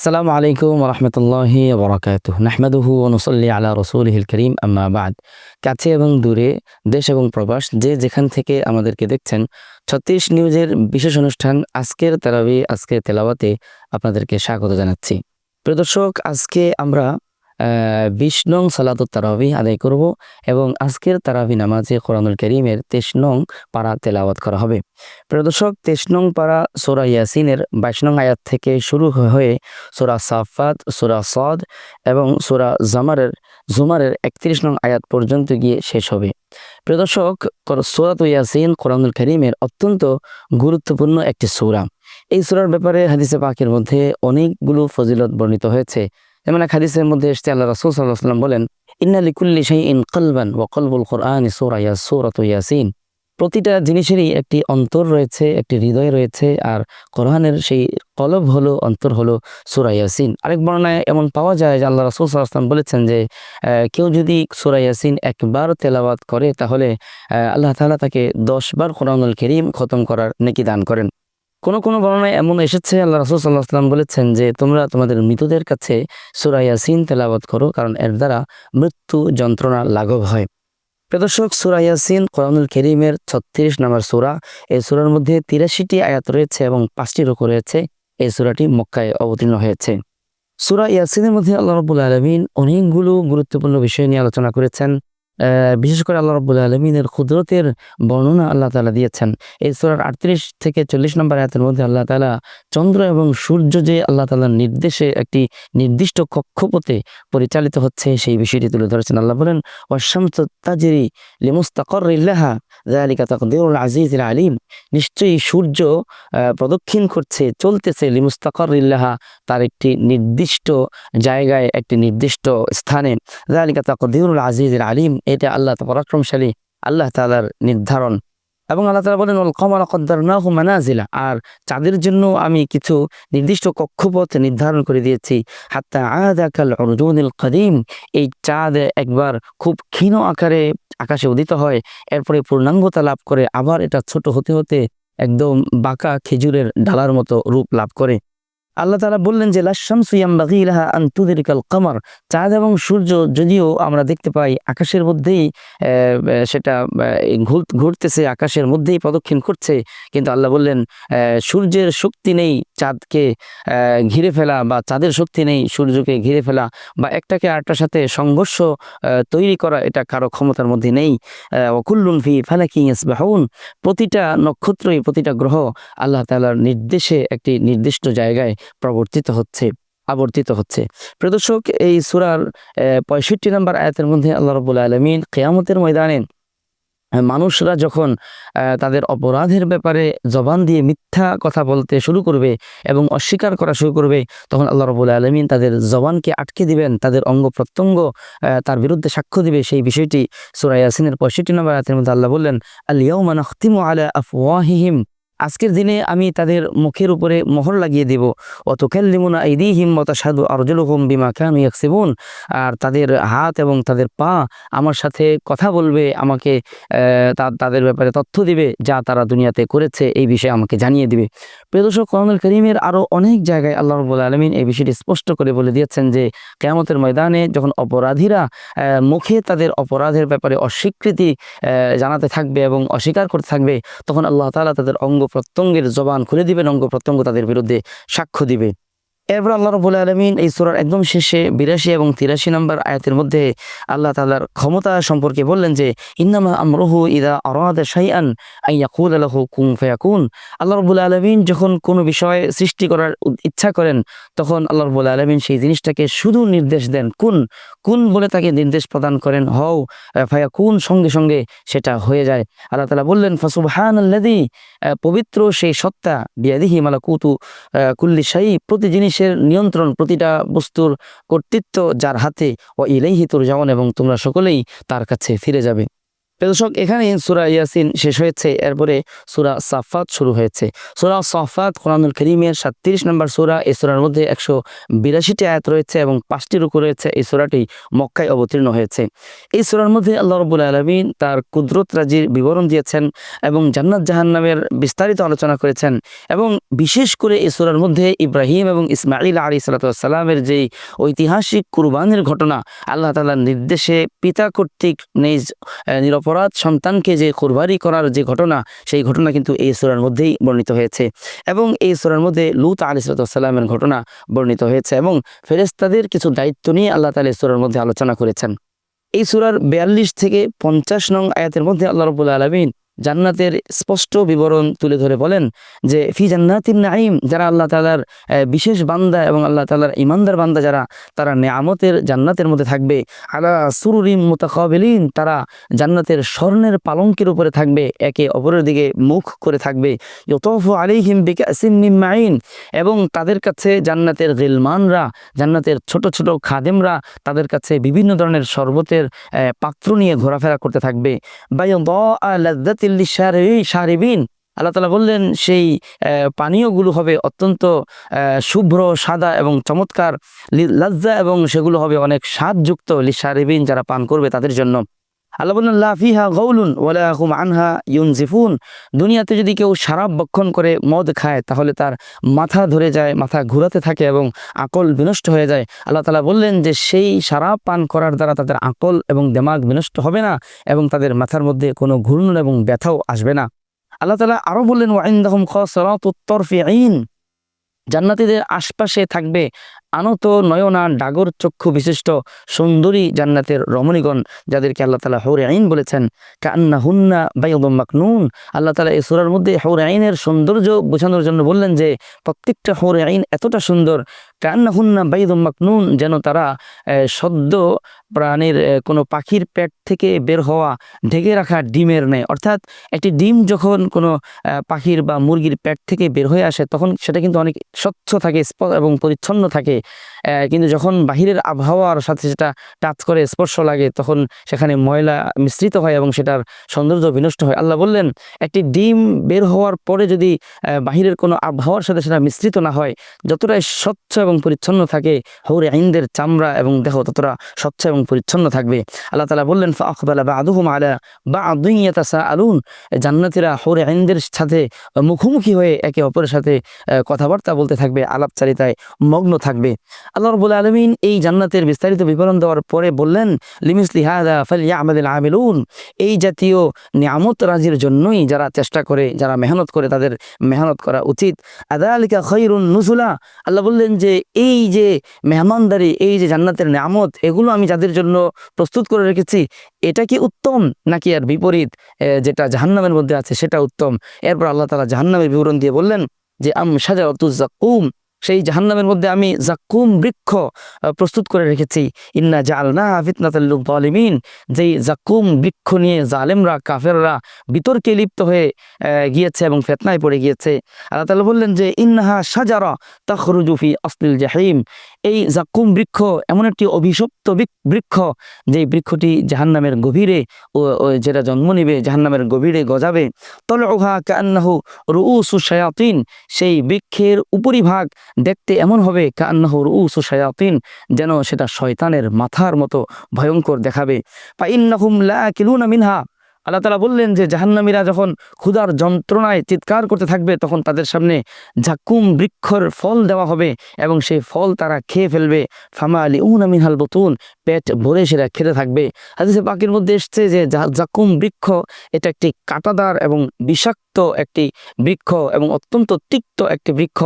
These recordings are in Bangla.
আসসালামু আলাইকুম রহমতুল্লাহি বরাকাত নাহমাদুহু অনুসল্লি আলা রসুলহিল করিম আম্মাবাদ কাছে এবং দূরে, দেশ এবং প্রবাস, যে যেখান থেকে আমাদেরকে দেখছেন, ছত্রিশ নিউজের বিশেষ অনুষ্ঠান আজকের তেলাবি আজকের তেলাওয়াতে আপনাদেরকে স্বাগত জানাচ্ছি। প্রদর্শক আজকে আমরা বিশ নং সালাতুত তারাবি আদায় করব এবং আজকের তারাবি নামাজে কোরআনুল করিমের তেইশ নং পারা তেলাওয়াত করা হবে। প্রদর্শক তেইশ নং পারা সোরা ইয়াসিনের বাইশ নং আয়াত থেকে শুরু হয়ে সোরা সাফাত সোরা সদ এবং সোরা জামারের, জুমারের একত্রিশ নং আয়াত পর্যন্ত গিয়ে শেষ হবে। প্রদর্শক সোরাত ইয়াসিন কোরআনুল করিমের অত্যন্ত গুরুত্বপূর্ণ একটি সূরা। এই সূরার ব্যাপারে হাদিসে পাকের মধ্যে অনেকগুলো ফজিলত বর্ণিত হয়েছে। যেমন এক হাদিসের মধ্যে এসছে, আল্লাহ রাসূল ওয়াসাল্লাম বলেন, ইন্না লিকুল্লি শাইইন কলবান ওয়া কলবুল কোরআন সূরা ইয়া, সূরাত ইয়াসিন। প্রতিটা জিনিসেরই একটি অন্তর রয়েছে, একটি হৃদয় রয়েছে, আর কোরআনের সেই কলব হলো, অন্তর হলো সুরা ইয়াসিন। আরেক বর্ণায় এমন পাওয়া যায় যে আল্লাহ রাসূল আলাইহি বলেছেন যে কেউ যদি সুরা ইয়াসিন একবার তেলাওয়াত করে, তাহলে আল্লাহ তাআলা তাকে দশ বার কোরআনুল করিম খতম করার নেকি দান করেন। কোন কোন বর্ণনায় এমন এসেছে, আল্লাহ রাসূল সাল্লাল্লাহু আলাইহি ওয়াসাল্লাম বলেছেন যে, তোমরা তোমাদের মৃতদের কাছে সূরা ইয়াসিন তেলাওয়াত করো, কারণ এর দ্বারা মৃত্যু যন্ত্রণা লাঘব হয়। প্রদর্শক সূরা ইয়াসিন কোরআনুল করিমের ছত্রিশ নম্বর সূরা, এই সূরার মধ্যে তিরাশিটি আয়াত রয়েছে এবং পাঁচটি রোগ রয়েছে। এই সূরাটি মক্কায় অবতীর্ণ হয়েছে। সুরা ইয়াসিনের মধ্যে আল্লাহ রাব্বুল আলামিন অনেকগুলো গুরুত্বপূর্ণ বিষয় নিয়ে আলোচনা করেছেন। বিশেষ করে আল্লাহ রাব্বুল আলমিনের কুদরতের বর্ণনা আল্লাহ তালা দিয়েছেন। এই সূরার আটত্রিশ থেকে চল্লিশ নম্বর আয়াতের মধ্যে আল্লাহ তাআলা চন্দ্র এবং সূর্য যে আল্লাহ তাআলার নির্দেশে একটি নির্দিষ্ট কক্ষপথে পরিচালিত হচ্ছে, সেই বিষয়টি তুলে ধরেছেন। আল্লাহ বলেন ওয়াশামসু তাজরি লিমুস্তাকরিল্লাহা যালিকা তাকদিরুল আজিজিল আলিম। নিশ্চয়ই সূর্য প্রদক্ষিণ করছে, চলতেছে লিমুস্তাকরিল্লাহা তার একটি নির্দিষ্ট জায়গায়, একটি নির্দিষ্ট স্থানে। যালিকা তাকদিরুল আজিজিল আলিম এটা আল্লাহ পরাক্রমশালী, আল্লাহ তাআলার নির্ধারণ। এবং আল্লাহ তাআলা বলেন, ওয়াল কমারা কদ্দারনাহু মানাজিলা। আর চাঁদের জন্য আমি কিছু নির্দিষ্ট কক্ষপথ নির্ধারণ করে দিয়েছি। হাত্তা আদাকাল উরজুনিল কদিম। এই চাঁদ একবার খুব ক্ষীণ আকারে, আকাশে উদিত হয়। এরপরে পূর্ণাঙ্গতা লাভ করে, আবার এটা ছোট হতে হতে একদম বাঁকা খেজুরের ডালার মতো রূপ লাভ করে। আল্লাহ তাআলা বললেন যে লাশামসু ইয়ামবাগি লাহা আন তুদরিকাল কমার। চাঁদ এবং সূর্য যদিও আমরা দেখতে পাই আকাশের মধ্যেই সেটা ঘুর- ঘুরতেছে, আকাশের মধ্যেই প্রদক্ষিণ করছে। কিন্তু আল্লাহ বললেন সূর্যের শক্তি নেই চাঁদকে ঘিরে ফেলা বা চাঁদের শক্তি নেই সূর্যকে ঘিরে ফেলা বা একটাকে আরেকটার সাথে সংঘর্ষ তৈরি করা এটা কারও ক্ষমতার মধ্যে নেই। ওকুল্লুন ফি ফালাকি ইয়াসবাহুন। প্রতিটা নক্ষত্রই প্রতিটা গ্রহ আল্লাহ তাআলার নির্দেশে একটি নির্দিষ্ট জায়গায় প্রবর্তিত হচ্ছে, আবর্তিত হচ্ছে। প্রদর্শক এই সুরার পঁয়ষট্টি নম্বর আয়াতের মধ্যে আল্লাহ রবুল আলমিন কেয়ামতের ময়দানে মানুষরা যখন তাদের অপরাধের ব্যাপারে জবান দিয়ে মিথ্যা কথা বলতে শুরু করবে এবং অস্বীকার করা শুরু করবে, তখন আল্লাহ রবুল আলমিন তাদের জবানকে আটকে দিবেন, তাদের অঙ্গ প্রত্যঙ্গ তার বিরুদ্ধে সাক্ষ্য দিবে। সেই বিষয়টি সুরা ইয়াসিনের পঁয়ষট্টি নম্বর আয়াতের মধ্যে আল্লাহ বললেন আলিয়াউমা নাখতিমু আলা আফওয়াহিহিম। আজকের দিনে আমি তাদের মুখের উপরে মোহর লাগিয়ে দেব। অতকাল্লিমুনা আইদিহিম ওয়া তাশহাদু আরজুলুহুম বিমা কানু ইয়াকসিবুন। আর তাদের হাত এবং তাদের পা আমার সাথে কথা বলবে, আমাকে তাদের ব্যাপারে তথ্য দিবে, যা তারা দুনিয়াতে করেছে, এই বিষয়ে আমাকে জানিয়ে দিবে। প্রিয় দর্শক করিমের আরও অনেক জায়গায় আল্লাহ রবুল আলমিন এই বিষয়টি স্পষ্ট করে বলে দিয়েছেন যে, কেয়ামতের ময়দানে যখন অপরাধীরা মুখে তাদের অপরাধের ব্যাপারে অস্বীকৃতি জানাতে থাকবে এবং অস্বীকার করতে থাকবে, তখন আল্লাহ তাআলা তাদের অঙ্গ প্রত্যঙ্গের জবান খুলে দিবেন অঙ্গ প্রত্যঙ্গ তাদের বিরুদ্ধে সাক্ষ্য দিবে। এরপর আল্লাহ রবুল আলমিন এই সুরার একদম শেষে বিরাশি এবং তিরাশি নম্বর আয়াতের মধ্যে আল্লাহ তাআলার ক্ষমতা সম্পর্কে বললেন যে, ইন্নামা আমরুহু ইদা আরাদা শাইআন আন ইয়াকুলা লাহু কুন ফায়াকুন। আল্লাহ রবুল আলমিন যখন কোনো বিষয় সৃষ্টি করার ইচ্ছা করেন, তখন আল্লাহ রবুল আলমিন সেই জিনিসটাকে শুধু নির্দেশ দেন, কুন কুন বলে তাকে নির্দেশ প্রদান করেন, হও ফায়াকুন সঙ্গে সঙ্গে সেটা হয়ে যায়। আল্লাহ তালা বললেন ফাসুবহান আল্লাদি পবিত্র সেই সত্তা, বিয়াদিহি মালাকুতু কুল্লি শাই প্রতি জিনিসের নিয়ন্ত্রণ প্রতিটা বস্তুর কর্তৃত্ব যার হাতে ও ইলেহিতুর যেমন এবং তোমরা সকলেই তার কাছে ফিরে যাবে। দর্শক এখানে সুরা ইয়াসিন শেষ হয়েছে। এরপরে সুরা সাফাত শুরু হয়েছে। সুরা সাফাত কোরআনুল করিমের সাতত্রিশ নম্বর সুরা এই সুরার মধ্যে একশো বিরাশিটি আয়াত রয়েছে এবং পাঁচটি রুকু রয়েছে। এই সুরাটি মক্কায় অবতীর্ণ হয়েছে। এই সুরার মধ্যে আল্লাহ রবুল আলমিন তার কুদরত রাজির বিবরণ দিয়েছেন এবং জান্নাত জাহান্নামের বিস্তারিত আলোচনা করেছেন এবং বিশেষ করে এই সুরার মধ্যে ইব্রাহিম এবং ইসমাইল আলী সালাতামের যেই ঐতিহাসিক কুরবানির ঘটনা আল্লাহ তালার নির্দেশে পিতা কর্তৃক নিজ আহ, নিরপরাধ সন্তানকে যে কুরবানি করার যে ঘটনা, সেই ঘটনা কিন্তু এই সুরার মধ্যেই বর্ণিত হয়েছে। এবং এই সুরার মধ্যে লুত আলী সালাতামের ঘটনা বর্ণিত হয়েছে এবং ফেরেস্তাদের কিছু দায়িত্ব নিয়ে আল্লাহ তালা সুরার মধ্যে আলোচনা করেছেন। এই সুরার বিয়াল্লিশ থেকে পঞ্চাশ নং আয়াতের মধ্যে আল্লাহ রবুল্লা আলমিন জান্নাতের স্পষ্ট বিবরণ তুলে ধরে বলেন যে, ফি জান্নাতিন নাইম যারা আল্লাহ তালার বিশেষ বান্দা এবং আল্লাহ তালার ইমানদার বান্দা যারা, তারা নেয়ামতের জান্নাতের মধ্যে থাকবে। আলা সুরুরিম মুতাকাবিলিন, তারা জান্নাতের স্বর্ণের পালঙ্কের উপরে থাকবে, একে অপরের দিকে মুখ করে থাকবে। ইউতফু আলাইহিম বিকাসিম মিন মাইন এবং তাদের কাছে জান্নাতের গিলমানরা, জান্নাতের ছোট ছোট খাদেমরা, তাদের কাছে বিভিন্ন ধরনের শরবতের পাত্র নিয়ে ঘোরাফেরা করতে থাকবে। বায়ুদ্দাতিল্লি সারিবিন। আল্লাহ তালা বললেন, সেই পানীয়গুলো হবে অত্যন্ত শুভ্র, সাদা এবং চমৎকার লজ্জা এবং সেগুলো হবে অনেক স্বাদযুক্ত লিসারিবিন যারা পান করবে তাদের জন্য। আল্লাহ বললেন লাফিহা গৌলুন ওয়ালাহুম আনহা ইউনজিফুন। দুনিয়াতে যদি কেউ শারাব বক্ষণ করে মদ খায়, তাহলে তার মাথা ধরে যায়, মাথা ঘুরাতে থাকে এবং আকল বিনষ্ট হয়ে যায়। আল্লাহ তালা বললেন যে, সেই শারাব পান করার দ্বারা তাদের আকল এবং দেমাগ বিনষ্ট হবে না এবং তাদের মাথার মধ্যে কোনো ঘূর্ণন এবং ব্যথাও আসবে না। আল্লাহ তালা আরও বললেন ওয়াইন্দাহুম আইন জান্নাতীদের আশপাশে থাকবে আনত নয়না ডাগর চক্ষু বিশিষ্ট সুন্দরী জান্নাতের রমণীগণ, যাদেরকে আল্লাহ তালা হৌরে আইন বলেছেন। কান্না হুন্না বাইদম মাকনুন। আল্লাহ তালা এই সুরার মধ্যে হৌরে আইনের সৌন্দর্য বোঝানোর জন্য বললেন যে, প্রত্যেকটা হৌরে আইন এতটা সুন্দর কান্না হুন্না বাইদম মাকনুন, যেন তারা সদ্য প্রাণীর কোনো পাখির পেট থেকে বের হওয়া, ঢেকে রাখা ডিমের নেয় অর্থাৎ একটি ডিম যখন কোনো পাখির বা মুরগির পেট থেকে বের হয়ে আসে, তখন সেটা কিন্তু অনেক স্বচ্ছ থাকে এবং পরিচ্ছন্ন থাকে। কিন্তু যখন বাহিরের আবহাওয়ার সাথে সেটা টাচ করে স্পর্শ লাগে, তখন সেখানে ময়লা মিশ্রিত হয় এবং সেটার সৌন্দর্য বিনষ্ট হয়। আল্লাহ বললেন, একটি ডিম বের হওয়ার পরে যদি বাহিরের কোনো আবহাওয়ার সাথে সেটা মিশ্রিত না হয়, যতটাই স্বচ্ছ এবং পরিচ্ছন্ন থাকে, হৌরে আইনদের চামড়া এবং দেহ ততটা স্বচ্ছ এবং পরিচ্ছন্ন থাকবে। আল্লাহ তালা বললেন ফাকবালা বা আদুহুম আলা বা আদুইয়াতাসা আলুন জান্নাতিরা হৌরে আইনদের সাথে মুখোমুখি হয়ে একে অপরের সাথে কথাবার্তা বলতে থাকবে, আলাপচারিতায় মগ্ন থাকবে। আল্লাহ রবুল আলমিন এই জান্নাতের বিস্তারিত বিবরণ দেওয়ার পরে বললেন, লিমিসলি হাদা ফালিয়া আমাদের আমিলুন। এই জাতীয় নিয়ামত রাজির জন্যই যারা চেষ্টা করে, যারা মেহনত করে, তাদের মেহনত করা উচিত। আদালিকা খৈরুন নুসুলা আল্লাহ বললেন যে, এই যে মেহমানদারি, এই যে জান্নাতের নিয়ামত, এগুলো আমি যাদের জন্য প্রস্তুত করে রেখেছি, এটা কি উত্তম নাকি আর বিপরীত? যেটা জাহান্নামের মধ্যে আছে, সেটা উত্তম। এরপর আল্লাহ তালা জাহান্নামের বিবরণ দিয়ে বললেন যে, আম সাজা জাকুম। সেই জাহান্নামের মধ্যে আমি জাকুম বৃক্ষ প্রস্তুত করে রেখেছি। ইন্না জালনা ফিতনাতাল্লুব জালিমিন যেই জাকুম বৃক্ষ নিয়ে জালেমরা, কাফেররা বিতর্কে লিপ্ত হয়ে গিয়েছে এবং ফেতনায় পড়ে গিয়েছে। আল্লাহ তালা বললেন যে, ইন্নাহা সাজারা তখরুজুফি অসলিল জাহিম। এই জাকুম বৃক্ষ এমন একটি অভিশপ্ত বৃক- বৃক্ষ, যেই বৃক্ষটি জাহান্নামের গভীরে ও যেটা জন্ম নিবে, জাহান্নামের গভীরে গজাবে। তলউহা কান্নাহু রুউসু শায়াতিন, সেই বৃক্ষের উপরিভাগ দেখতে এমন হবে কান্নাহু রুউসু শায়াতিন, যেন সেটা শয়তানের মাথার মতো ভয়ঙ্কর দেখাবে। ফাইন্নাহুম লাকিলুনা মিনহা আল্লাহ তালা বললেন যে, জাহান্নামীরা যখন ক্ষুধার যন্ত্রণায় চিৎকার করতে থাকবে, তখন তাদের সামনে ঝাকুম বৃক্ষর ফল দেওয়া হবে এবং সেই ফল তারা খেয়ে ফেলবে। ফামা আলী উন আমিন হাল বতুন, পেট ভরে সেটা খেতে থাকবে। হাদিসে পাখির মধ্যে এসছে যে জাকুম বৃক্ষ, এটা একটি কাঁটাদার এবং বিষাক্ত একটি বৃক্ষ এবং অত্যন্ত তিক্ত একটি বৃক্ষ।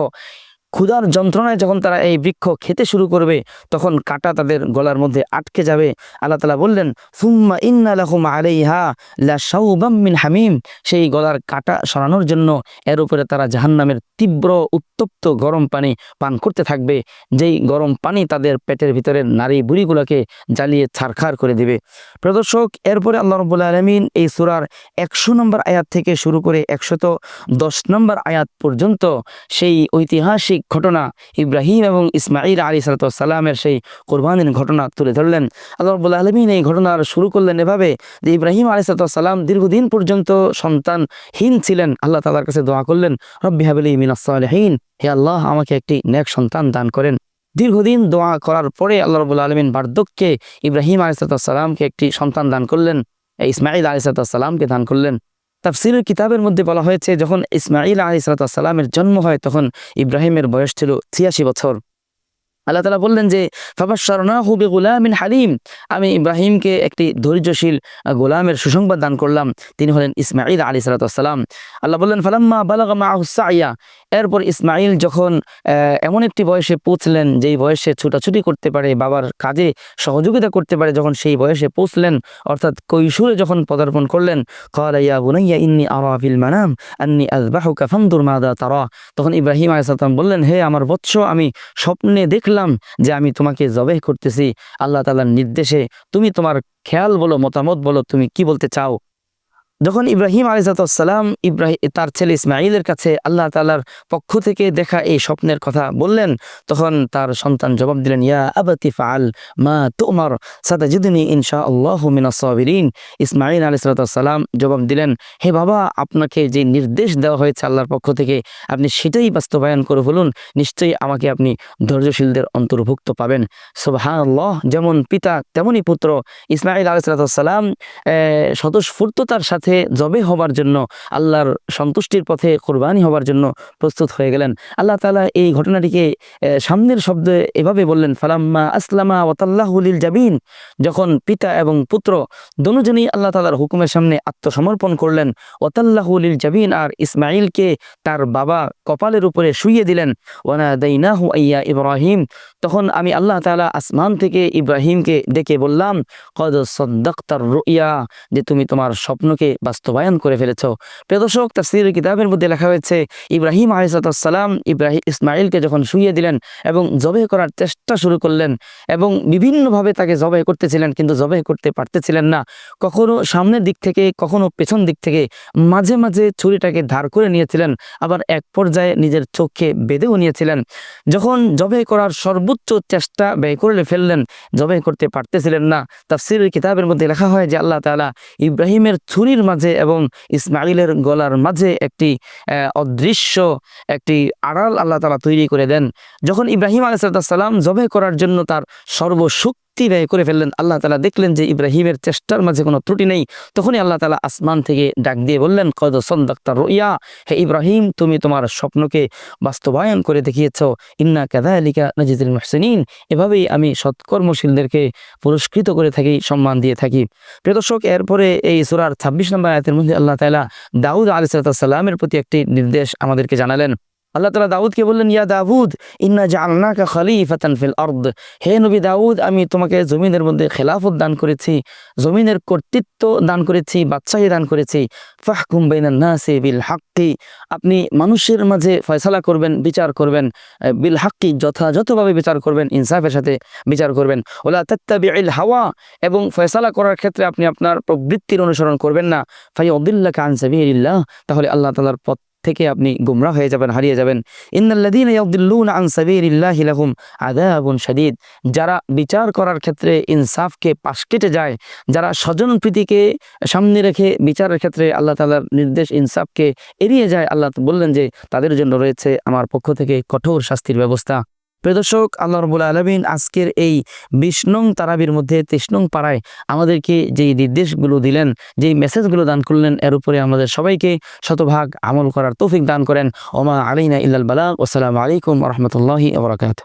ক্ষুধার যন্ত্রণায় যখন তারা এই বৃক্ষ খেতে শুরু করবে, তখন কাঁটা তাদের গলার মধ্যে আটকে যাবে। আল্লাহ তালা বললেন, সুম্মা ইন্না লাহুম আলাইহা লা শাউবাম মিন হামিম। সেই গলার কাঁটা সরানোর জন্য এর উপরে তারা জাহান্নামের তীব্র, উত্তপ্ত গরম পানি পান করতে থাকবে। যেই গরম পানি তাদের পেটের ভিতরের নারী বুড়িগুলোকে জ্বালিয়ে ছারখার করে দিবে। প্রদর্শক, এরপরে আল্লাহ রবুল্লা আলমিন এই সুরার একশো নম্বর আয়াত থেকে শুরু করে একশত দশ নম্বর আয়াত পর্যন্ত সেই ঐতিহাসিক ঘটনা। ইব্রাহিম এবং ইসমাইল আলী সালাতামের সেই কোরবানির ঘটনা তুলে ধরলেন। আল্লাহ রব্বুল আলমিন এই ঘটনার শুরু করলেন এভাবে যে ইব্রাহিম আলী সালাতাম দীর্ঘদিন পর্যন্ত সন্তানহীন ছিলেন। আল্লাহ তালার কাছে দোয়া করলেন, রব্বি হাবলি হে আল্লাহ, আমাকে একটি নেক সন্তান দান করেন। দীর্ঘদিন দোয়া করার পরে আল্লাহ রবুল আলমিন বার্ধক্যে ইব্রাহিম আলিসাল্লামকে একটি সন্তান দান করলেন। ইসমাইল আলিসাল্লামকে দান করলেন। তাফসিরের কিতাবের মধ্যে বলা হয়েছে, যখন ইসমাইল আলী সালাতামের জন্ম হয়, তখন ইব্রাহিমের বয়স ছিল ছিয়াশি বছর। আল্লাহ তালা বললেন যে ফাবাসরনা হুবি গুলামিন হালিম। আমি ইব্রাহিমকে একটি ধৈর্যশীল গোলামের সুসংবাদ দান করলাম। তিনি হলেন ইসমাইল আলী সালাতাম আল্লাহ বললেন, ফালাম্মা হুসাইয়া এরপর ইসমাইল যখন এমন একটি বয়সে পৌঁছলেন, যেই বয়সে ছুটাছুটি করতে পারে, বাবার কাজে সহযোগিতা করতে পারে, যখন সেই বয়সে পৌঁছলেন, অর্থাৎ কৈশোরে যখন পদার্পণ করলেন কলাইয়া বুনাইয়া ইন্নি আরাফিল মানাম আন্নি আজবাহুকা ফান্দুর মাদা তারা। তখন ইব্রাহিম আলাইসাল্লাম বললেন, হে আমার বৎস, আমি স্বপ্নে দেখলাম যে আমি তোমাকে জবেহ করতেছি। আল্লাহ তালার নির্দেশে তুমি তোমার খেয়াল বলো, মতামত বলো, তুমি কি বলতে চাও? যখন ইব্রাহিম আলিজাতাম ইব্রাহিম তার ছেলে ইসমাইলের কাছে আল্লাহ তাআলার পক্ষ থেকে দেখা এই স্বপ্নের কথা বললেন, তখন তার সন্তান জবাব দিলেন, ইয়া আবাতি ফাল মা তুমার সাতাজিদিনী ইনশা আল্লাহ মিনাসবিরিন ইসমাইল আলিসাল্লাম জবাব দিলেন, হে বাবা, আপনাকে যে নির্দেশ দেওয়া হয়েছে আল্লাহর পক্ষ থেকে, আপনি সেটাই বাস্তবায়ন করে বলুন নিশ্চয়ই আমাকে আপনি ধৈর্যশীলদের অন্তর্ভুক্ত পাবেন। সোবাহান আল্লাহ যেমন পিতা, তেমনই পুত্র। ইসমাইল আলিসাল্লাম স্বতঃস্ফূর্ততার সাথে জবে হবার জন্য, আল্লাহর সন্তুষ্টির পথে, কোরবানি হবার জন্য প্রস্তুত হয়ে গেলেন। আল্লাহ তাআলা এই ঘটনাটিকে সামনের শব্দে এভাবে বললেন, ফালাম্মা আসলামা ওয়াতাল্লাহুলিল জাবিন। যখন পিতা এবং পুত্র দনুজনই আল্লাহ তাআলার হুকুমের সামনে আত্মসমর্পণ করলেন ওয়াতাল্লাহুলিল জাবিন। আর ইসমাইলকে তার বাবা কপালের উপরে শুইয়ে দিলেন ওয়ানা দাইনাহু আইয়া ইব্রাহিম। তখন আমি আল্লাহ তাআলা আসমান থেকে ইব্রাহিমকে ডেকে বললাম, কদ সদ্দাক্তার রুইয়া, যে তুমি তোমার স্বপ্নকে বাস্তবায়ন করে ফেলেছ। প্রিয় দর্শক, তাফসীরের কিতাবের মধ্যে লেখা হয়েছে, ইব্রাহিম আলাইসালাম ইব্রাহিম ইসমাইলকে যখন শুইয়ে দিলেন এবং জবে করার চেষ্টা শুরু করলেন এবং বিভিন্নভাবে তাকে জবে করতেছিলেন কিন্তু জবে করতে পারতেছিলেন না, কখনো সামনের দিক থেকে, কখনো পেছন দিক থেকে মাঝে মাঝে ছুরিটাকে ধার করে নিয়েছিলেন, আবার এক পর্যায়ে নিজের চোখে বেঁধেও নিয়েছিলেন। যখন জবে করার সর্বোচ্চ চেষ্টা ব্যয় করে ফেললেন জবে করতে পারতেছিলেন না। তাফসীরের কিতাবের মধ্যে লেখা হয় যে আল্লাহ তাআলা ইব্রাহিমের ছুরির মাঝে এবং ইসমাইলের গলার মাঝে একটি অদৃশ্য একটি আড়াল আল্লাহ তালা তৈরি করে দেন। যখন ইব্রাহিম আলাইসাল্লাম জবে করার জন্য তার সর্বশক্তি ব্যয় করে ফেললেন। আল্লাহ তালা দেখলেন যে ইব্রাহিমের চেষ্টার মাঝে কোনো ত্রুটি নেই। তখনই আল্লাহ তালা আসমান থেকে ডাক দিয়ে বললেন, কদ সন্দাক্তার রইয়া? হে ইব্রাহিম, তুমি তোমার স্বপ্নকে বাস্তবায়ন করে দেখিয়েছ। ইন্না কেদা কাদালিকা নাজিদুল মুহসিনিন। এভাবেই আমি সৎকর্মশীলদেরকে পুরস্কৃত করে থাকি, সম্মান দিয়ে থাকি। প্রিয় দর্শক, এরপরে এই সুরার ছাব্বিশ নম্বর আয়াতের মধ্যে আল্লাহ তালা দাউদ আলি সাল্লামের প্রতি একটি নির্দেশ আমাদেরকে জানালেন। আল্লাহ তালা দাউদকে বললেন, ইয়া দাউদ, ইন্না জাআলনাকা খলিফাতান ফিল আরদ। হে নবী দাউদ, আমি তোমাকে জমিনের মধ্যে খেলাফত দান করেছি, জমিনের কর্তৃত্ব দান করেছি, বাদশাহী দান করেছি। ফাহকুম বাইনান বিল হাক্কি, আপনি মানুষের মাঝে ফয়সালা করবেন, বিচার করবেন বিল হাক্কি যথাযথভাবে বিচার করবেন, ইনসাফের সাথে বিচার করবেন। ওলা তাত্তাবিল হাওয়া, এবং ফয়সালা করার ক্ষেত্রে আপনি আপনার প্রবৃত্তির অনুসরণ করবেন না। ফাই অদিল্লাহ কান তাহলে আল্লাহ তালার পথ থেকে আপনি গুমরা হয়ে যাবেন, হারিয়ে যাবেন। ইন্নাল্লাযীনা ইয়াউদিল্লুনা আন যারা বিচার করার ক্ষেত্রে ইনসাফকে পাশ কেটে যায়, যারা স্বজন প্রীতিকে সামনে রেখে বিচারের ক্ষেত্রে আল্লাহ তালার নির্দেশ ইনসাফকে এড়িয়ে যায়, আল্লাহ বললেন যে, তাদের জন্য রয়েছে আমার পক্ষ থেকে কঠোর শাস্তির ব্যবস্থা। প্রদর্শক আল্লাহ রবুল আলমিন আজকের এই বিশ তারাবির মধ্যে তেইশ পাড়ায় আমাদেরকে যেই নির্দেশগুলো দিলেন, যেই মেসেজগুলো দান করলেন, এর উপরে আমাদের সবাইকে শতভাগ আমল করার তৌফিক দান করেন। ওমা আলীনা ইল্লাল বালাক ওসালামু আলাইকুম রহমতুল্লাহি আবরাকাত